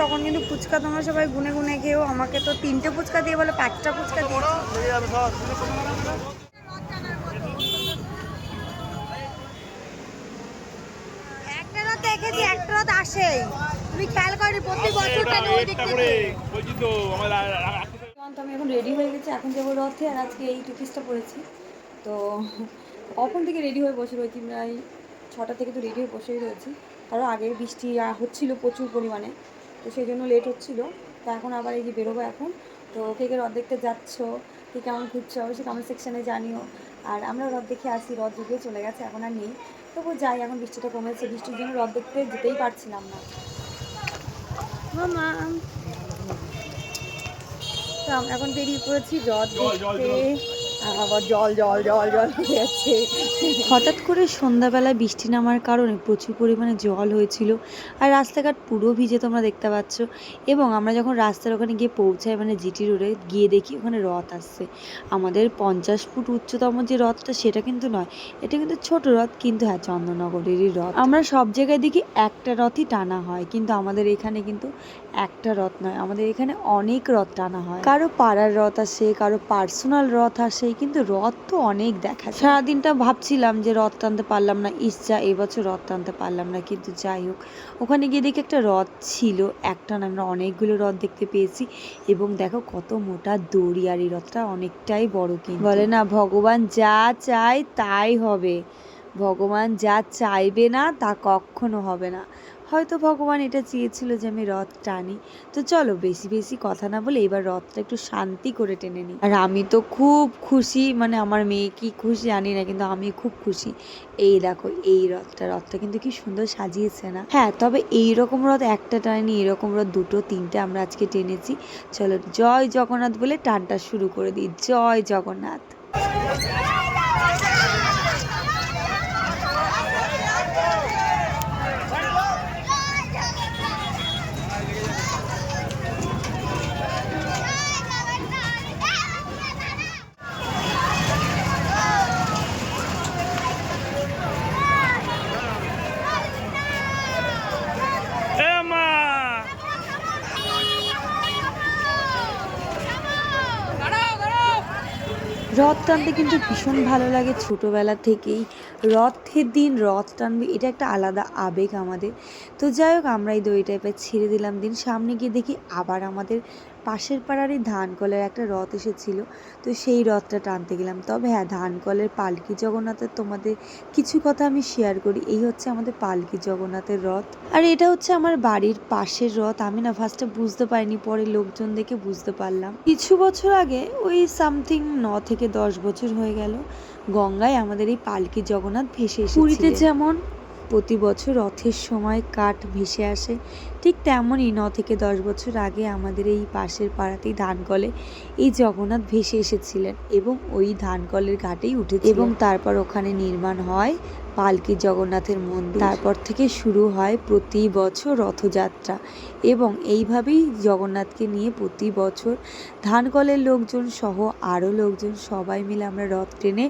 তখন কিন্তু ফুচকা তোমরা সবাই গুনে গুনে খেয়েও আমাকে তো তিনটে ফুচকা দিয়ে বলে পাঁচটা ফুচকা দিয়েছি একটা রাত দেখেছি একটা রাত আসেই। তুমি খেয়াল করি প্রতি বছর কেন ওই দিক থেকে বলছি তো আমার আমি এখন রেডি হয়ে গেছি এখন যাব রথে আর আজকে এই টু পিসটা পরেছি। তো কখন থেকে রেডি হয়ে বসে রয়েছি প্রায় ছটা থেকে তো রেডি হয়ে বসেই রয়েছি। কারণ আগে বৃষ্টি হচ্ছিল প্রচুর পরিমাণে। তো সেই জন্য লেট হচ্ছিল। তো এখন আবার এই যে বেরোবো এখন। তো কে কে রথ দেখতে যাচ্ছ? কে কেমন ঘুরছো? অবশ্যই কমেন্ট সেকশানে জানিও। আর আমরা রথ দেখে আসি। রথ যুগে চলে গেছে এখন আর নেই। তবু যাই এখন বৃষ্টিটা কমেছে। বৃষ্টির জন্য রথ দেখতে যেতেই পারছিলাম না। মামা। তো আমরা এখন বেরিয়ে পড়েছি রথ দেখতে। আবার জল জল জল জল হয়ে যাচ্ছে। হঠাৎ করে সন্ধ্যাবেলায় বৃষ্টি নামার কারণে প্রচুর পরিমাণে জল হয়েছিল আর রাস্তাঘাট পুরো ভিজে তোমরা দেখতে পাচ্ছ এবং আমরা যখন রাস্তার ওখানে গিয়ে পৌঁছাই মানে জিটি রোডে গিয়ে দেখি ওখানে রথ আসছে। আমাদের পঞ্চাশ ফুট উচ্চতম যে রথটা সেটা কিন্তু নয়, এটা কিন্তু ছোট রথ কিন্তু হ্যাঁ চন্দননগরেরই রথ। আমরা সব জায়গায় দেখি একটা রথই টানা হয়, কিন্তু আমাদের এখানে কিন্তু একটা রথ নয়। আমাদের এখানে অনেক রথ টানা হয়। কারও পাড়ার রথ আসে, কারও পার্সোনাল রথ আসে কিন্তু রথ তো অনেক দেখা যায়। সারাদিনটা ভাবছিলাম যে রথ টানতে পারলাম না ইচ্ছা এবছর রথ টানতে পারলাম না কিন্তু যাই হোক। ওখানে গিয়ে দেখি একটা রথ ছিল একটা না আমরা অনেকগুলো রথ দেখতে পেয়েছি। এবং দেখো কত মোটা দড়ি আর এই রথটা অনেকটাই বড় কিন্তু। বলে না ভগবান যা চায় তাই হবে। ভগবান যা চাইবে না তা কখনো হবে না। হয়তো ভগবান এটা চেয়েছিল যে আমি রথ টানি। তো চলো বেশি বেশি কথা না বলে এবার রথটা একটু শান্তি করে টেনে নিই। আর আমি তো খুব খুশি মানে আমার মেয়ে কি খুশি জানি না, কিন্তু আমি খুব খুশি। এই দেখো, এই রথটা রথটা কিন্তু কি সুন্দর সাজিয়েছে না? হ্যাঁ তবে এই রকম রথ একটা টানি, এরকম রথ দুটো, তিনটে আমরা আজকে টেনেছি। চলো, জয় জগন্নাথ বলে টানটা শুরু করে দিই। জয় জগন্নাথ এ মা রথ টানতে কিন্তু ভীষণ ভালো লাগে ছোটোবেলা থেকেই। রথের দিন রথ টানবে, এটা একটা আলাদা আবেগ আমাদের। তো যাই হোক আমরা এই দই টাইপের ছেড়ে দিলাম দিন। সামনে গিয়ে দেখি আবার আমাদের পাশের পাড়ারই ধানকলের একটা রথ এসেছিল, তো সেই রথটা টানতে গেলাম। তবে হ্যাঁ ধানকলের পালকি জগন্নাথের তোমাদের কিছু কথা আমি শেয়ার করি। এই হচ্ছে আমাদের পালকি জগন্নাথের রথ। আর এটা হচ্ছে আমার বাড়ির পাশের রথ। আমি না ফার্স্টে বুঝতে পারিনি, পরে লোকজন দেখে বুঝতে পারলাম। কিছু বছর আগে ওই সামথিং ন থেকে দশ বছর হয়ে গেল, গঙ্গায় আমাদের এই পালকি জগন্নাথ ভেসে পুরীতে যেমন প্রতি বছর রথের সময় কাঠ ভেসে আসে। ঠিক তেমনই ন থেকে দশ বছর আগে আমাদের এই পাশের পাড়াতেই ধানকলে এই জগন্নাথ ভেসে এসেছিলেন এবং ওই ধানকলের ঘাটেই উঠে এবং তারপর ওখানে নির্মাণ হয় পালকি জগন্নাথের মন্দির। তারপর থেকে শুরু হয় প্রতি বছর রথযাত্রা এবং এইভাবেই জগন্নাথকে নিয়ে প্রতি বছর ধানকলের লোকজন সহ আরও লোকজন সবাই মিলে আমরা রথ টেনে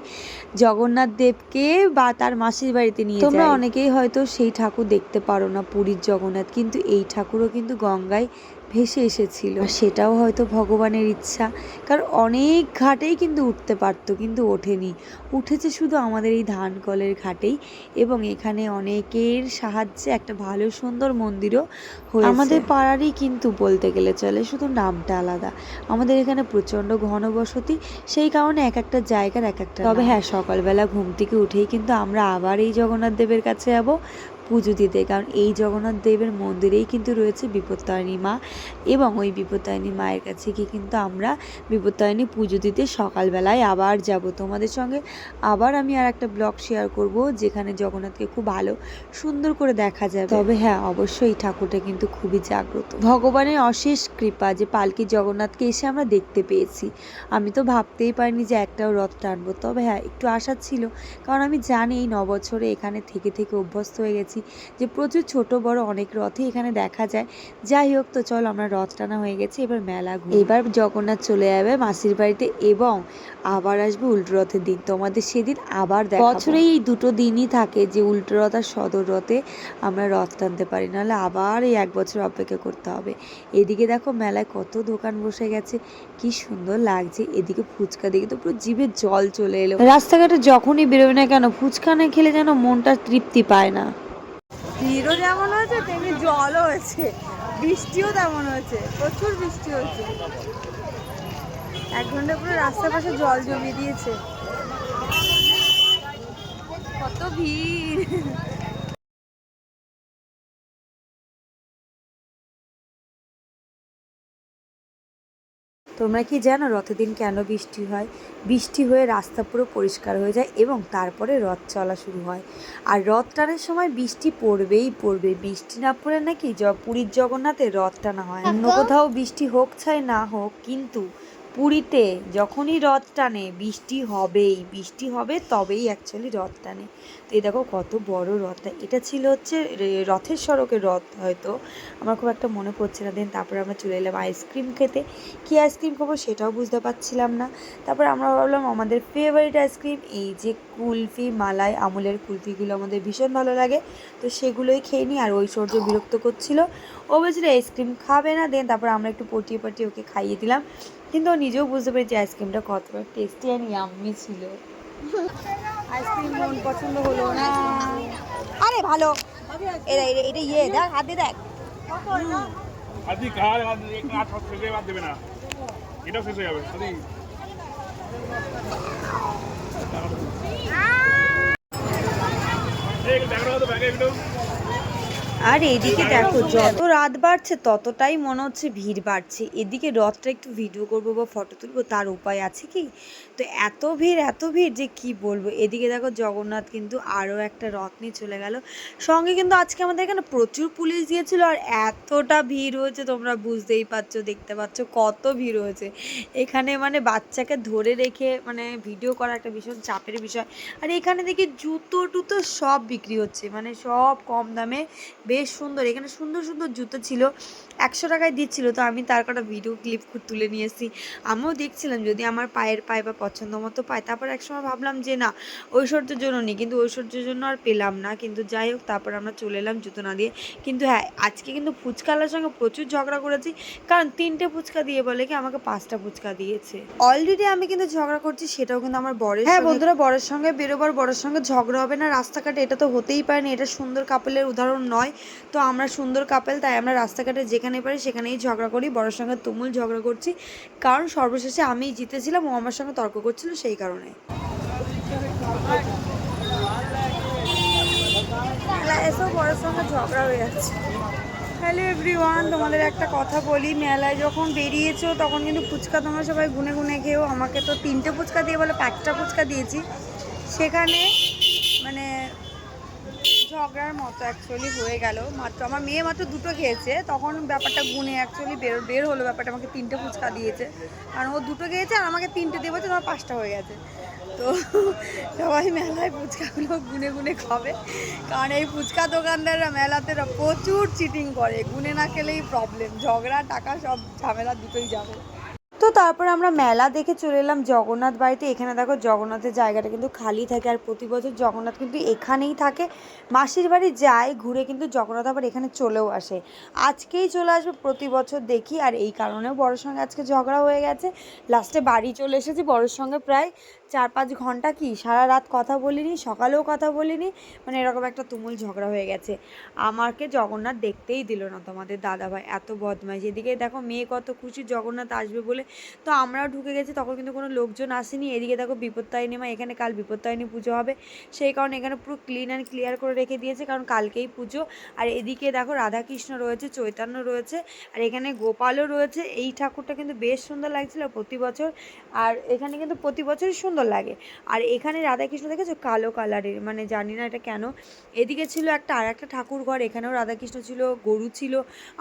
জগন্নাথ দেবকে বা তার মাসির বাড়িতে নিয়ে তোমরা অনেকেই হয়তো সেই ঠাকুর দেখতে পারো না পুরীর জগন্নাথ কিন্তু এই ঠাকুরও কিন্তু গঙ্গায় ভেসে এসেছিল। আর সেটাও হয়তো ভগবানের ইচ্ছা। কারণ অনেক ঘাটেই কিন্তু উঠতে পারতো কিন্তু ওঠেনি। উঠেছে শুধু আমাদের এই ধানকলের ঘাটেই এবং এখানে অনেকের সাহায্যে একটা ভালো সুন্দর মন্দিরও হয়েছে। আমাদের পাড়ারই কিন্তু বলতে গেলে চলে শুধু নামটা আলাদা। আমাদের এখানে প্রচণ্ড ঘনবসতি সেই কারণে এক একটা জায়গার এক একটা তবে হ্যাঁ সকালবেলা ঘুম থেকে উঠেই কিন্তু আমরা আবার এই জগন্নাথ দেবের কাছে যাব। পুজো দিতে, কারণ এই জগন্নাথ দেবের মন্দিরেই কিন্তু রয়েছে বিপত্তারিণী মা এবং ওই বিপত্তারিণী মায়ের কাছে গিয়ে কিন্তু আমরা বিপত্তারিণী পুজো দিতে সকালবেলায় আবার যাব। তোমাদের সঙ্গে আবার আমি আর একটা ব্লগ শেয়ার করব যেখানে জগন্নাথকে খুব ভালো, সুন্দর করে দেখা যাবে। তবে হ্যাঁ অবশ্যই এই ঠাকুরটা কিন্তু খুবই জাগ্রত। ভগবানের অশেষ কৃপা যে পালকি জগন্নাথকে এসে আমরা দেখতে পেয়েছি। আমি তো ভাবতেই পারিনি যে একটাও রথ টানবো। তবে হ্যাঁ একটু আশা ছিল, কারণ আমি জানি এই নবছরে এখানে থেকে থেকে অভ্যস্ত হয়ে গেছি। বলেছি যে প্রচুর ছোট বড় অনেক রথই এখানে দেখা যায়। যাই হোক তো চল আমরা রথ টানা হয়ে গেছি এবার মেলা ঘুরি। এবার জগন্নাথ চলে যাবে মাসির বাড়িতে এবং আবার আসবে উল্টো রথের দিন। তোমাদের সেদিন আবার দেখা বছরে এই দুটো দিনই থাকে যে উল্টো রথ আর সদর রথে আমরা রথ টানতে পারি নাহলে আবার এই এক বছর অপেক্ষা করতে হবে। এদিকে দেখো মেলায় কত দোকান বসে গেছে কি সুন্দর লাগছে। এদিকে ফুচকা দেখে তো পুরো জিভে জল চলে এলো। রাস্তাঘাটে যখনই বেরোবে না কেন ফুচকা না খেলে যেন মনটা তৃপ্তি পায় না। ভিড়ও যেমন হয়েছে, তেমনি জলও হয়েছে। বৃষ্টিও তেমন হয়েছে, প্রচুর বৃষ্টি হয়েছে। এক ঘণ্টা পুরো রাস্তার পাশে জল জমিয়ে দিয়েছে। কত ভিড়! তোমরা কি জানো রথের দিন কেন বৃষ্টি হয়? বৃষ্টি হয়ে রাস্তা পুরো পরিষ্কার হয়ে যায় এবং তারপরে রথ চলা শুরু হয়। আর রথ টানের সময় বৃষ্টি পড়বেই পড়বে। বৃষ্টি না পড়ে নাকি পুরীর জগন্নাথে রথ টানা হয় অন্য কোথাও বৃষ্টি হোক চাই না হোক কিন্তু পুরীতে যখনই রথ টানে, বৃষ্টি হবেই, বৃষ্টি হবে তবেই অ্যাকচুয়ালি রথ টানে। তো এই দেখো কত বড় রথটা এটা ছিল হচ্ছে রথের সড়কের রথ হয়তো। আমার খুব একটা মনে পড়ছে না। দেন তারপরে আমরা চলে এলাম আইসক্রিম খেতে। কী আইসক্রিম খাব সেটাও বুঝতে পারছিলাম না। তারপর আমরা ভাবলাম আমাদের ফেভারিট আইসক্রিম এই যে কুলফি মালাই, আমুলের কুলফিগুলো আমাদের ভীষণ ভালো লাগে। তো সেগুলোই খেয়ে নিই আর ঐশ্বর্য বিরক্ত করছিল। ও বলছিল আইসক্রিম খাবে না। দেন তারপর আমরা একটু পটিয়ে পটিয়ে ওকে খাইয়ে দিলাম। কিন্তু নিজেও বুঝতে পেরেছি আইসক্রিমটা কতটা টেস্টি আর ইয়াম্মি ছিল। আইসক্রিম মন পছন্দ হলো না। আরে ভালো। এটা এটা- এটা ইয়ে দেখ, হাত দেখ। আদি কার এক আট শেষ হয়ে বাদ দেবে না। এটাও শেষ হয়ে যাবে আদি এই ব্যাগটা তো ব্যাগে একটু আর এদিকে দেখো, যত রাত বাড়ছে, ততটাই মনে হচ্ছে ভিড় বাড়ছে। এদিকে রথটা একটু ভিডিও করব বা ফটো তুলবো, তার উপায় আছে কি? তো এত ভিড় এত ভিড় যে কি বলব? এদিকে দেখো, জগন্নাথ কিন্তু আরও একটা রথ নিয়ে চলে গেল। সঙ্গে কিন্তু আজকে আমাদের এখানে প্রচুর পুলিশ দিয়েছিল আর এতটা ভিড় হয়েছে, তোমরা বুঝতেই পারছ, দেখতে পাচ্ছ কত ভিড় হয়েছে। এখানে মানে বাচ্চাকে ধরে রেখে মানে ভিডিও করা একটা ভীষণ চাপের বিষয়। আর এখানে দেখি জুতো টুতো সব বিক্রি হচ্ছে মানে সব কম দামে বেশ সুন্দর। এখানে সুন্দর সুন্দর জুতো ছিল। একশো টাকায় দিচ্ছিল তো আমি তার কটা ভিডিও ক্লিপ তুলে নিয়ে এসেছি আমিও দেখছিলাম যদি আমার পায়ের পায়ে বা পছন্দ মতো পায়। তারপর একসময় ভাবলাম যে না ঐশ্বর্যের জন্য নিই কিন্তু ঐশ্বর্যের জন্য আর পেলাম না। কিন্তু যাই হোক তারপর আমরা চলে এলাম জুতো না দিয়ে। কিন্তু হ্যাঁ আজকে কিন্তু ফুচকালার সঙ্গে প্রচুর ঝগড়া করেছি। কারণ তিনটে ফুচকা দিয়ে বলে কি আমাকে পাঁচটা ফুচকা দিয়েছে। অলরেডি আমি কিন্তু ঝগড়া করছি সেটাও কিন্তু আমার বরের হ্যাঁ বন্ধুরা বরের সঙ্গে বেরোবার বরের সঙ্গে ঝগড়া হবে না। রাস্তাঘাটে এটা তো হতেই পারে না এটা সুন্দর কাপেলের উদাহরণ নয়। তো আমরা সুন্দর কাপেল তাই আমরা রাস্তাঘাটে যেখানে পারি সেখানেই ঝগড়া করি বরের সঙ্গে তুমুল ঝগড়া করছি। কারণ সর্বশেষে আমি জিতেছিলাম, ও আমার সঙ্গে তর্ক করছিল সেই কারণে। মেলা এসেও বড়োর সঙ্গে ঝগড়া হয়ে যাচ্ছে। হ্যালো এভরিওয়ান, তোমাদের একটা কথা বলি, মেলায় যখন বেরিয়েছো তখন কিন্তু ফুচকা তোমরা সবাই গুনে গুনে খেয়েও, আমাকে তো তিনটে ফুচকা দিয়ে বলে, পাঁচটা ফুচকা দিয়েছি। সেখানে ঝগড়ার মতো অ্যাকচুয়ালি হয়ে গেল। মাত্র আমার মেয়ে মাত্র দুটো খেয়েছে, তখন ব্যাপারটা গুনে অ্যাকচুয়ালি বের বের হলো ব্যাপারটা, আমাকে তিনটে ফুচকা দিয়েছে। কারণ ও দুটো খেয়েছে আর আমাকে তিনটে দিয়ে বলছে তোমার পাঁচটা হয়ে গেছে। তো সবাই মেলায় ফুচকাগুলো গুনে গুনে খাবে। কারণ এই ফুচকা দোকানদাররা মেলাতে প্রচুর চিটিং করে। গুনে না খেলেই প্রবলেম ঝগড়া, টাকা সব ঝামেলা দুটোই যাবে। তো তারপর আমরা মেলা দেখে চলে এলাম জগন্নাথ বাড়িতে। এখানে দেখো জগন্নাথের জায়গাটা কিন্তু খালি থাকে আর প্রতি বছর জগন্নাথ কিন্তু এখানেই থাকে। মাসির বাড়ি যায়, ঘুরে কিন্তু জগন্নাথ আবার এখানে চলেও আসে। আজকেই চলে আসবে প্রতি বছর দেখি আর এই কারণেও বড়োর সঙ্গে আজকে ঝগড়া হয়ে গেছে। লাস্টে বাড়ি চলে এসেছি, বড়োর সঙ্গে প্রায় চার পাঁচ ঘণ্টা কি? সারা রাত কথা বলিনি, সকালেও কথা বলিনি মানে এরকম একটা তুমুল ঝগড়া হয়ে গেছে। আমাকে জগন্নাথ দেখতেই দিল না তোমাদের দাদাভাই, এত বদমাইশ। এদিকে দেখো মেয়ে কত খুশি জগন্নাথ আসবে বলে। তো আমরাও ঢুকে গেছি, তখন কিন্তু কোনো লোকজন আসেনি। এদিকে দেখো বিপত্তায়নী মা এখানে কাল বিপত্তায়নী পুজো হবে। সেই কারণে এখানে পুরো ক্লিন অ্যান্ড ক্লিয়ার করে রেখে দিয়েছে, কারণ কালকেই পুজো। আর এদিকে দেখো রাধাকৃষ্ণ রয়েছে, চৈতন্য রয়েছে, আর এখানে গোপালও রয়েছে। এই ঠাকুরটা কিন্তু বেশ সুন্দর লাগছিল প্রতি বছর। আর এখানে কিন্তু প্রতি বছরই সুন্দর সুন্দর লাগে। আর এখানে রাধাকৃষ্ণ দেখেছ? কালো কালারের। মানে জানি না এটা কেন। এদিকে ছিল একটা আর একটা ঠাকুর ঘর। এখানেও রাধাকৃষ্ণ ছিল গরু ছিল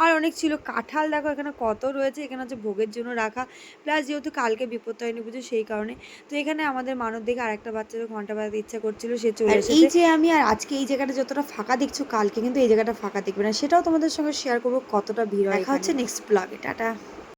আর অনেক ছিল। কাঁঠাল দেখো এখানে কত রয়েছে। এখানে হচ্ছে ভোগের জন্য রাখা। প্লাস যেহেতু কালকে বিপত্তায়নী পুজো সেই কারণে। তো এখানে আমাদের মানব দেখে আরেকটা বাচ্চাদের ঘণ্টা বাজাতে ইচ্ছা করছিল সে চলে আর এসেছে। এই যে আমি আর আজকে এই জায়গাটা যতটা ফাঁকা দেখছ কালকে কিন্তু এই জায়গাটা ফাঁকা দেখবে না। সেটাও তোমাদের সঙ্গে শেয়ার করব কতটা ভিড় হয় দেখা হচ্ছে নেক্সট ব্লগে টাটা।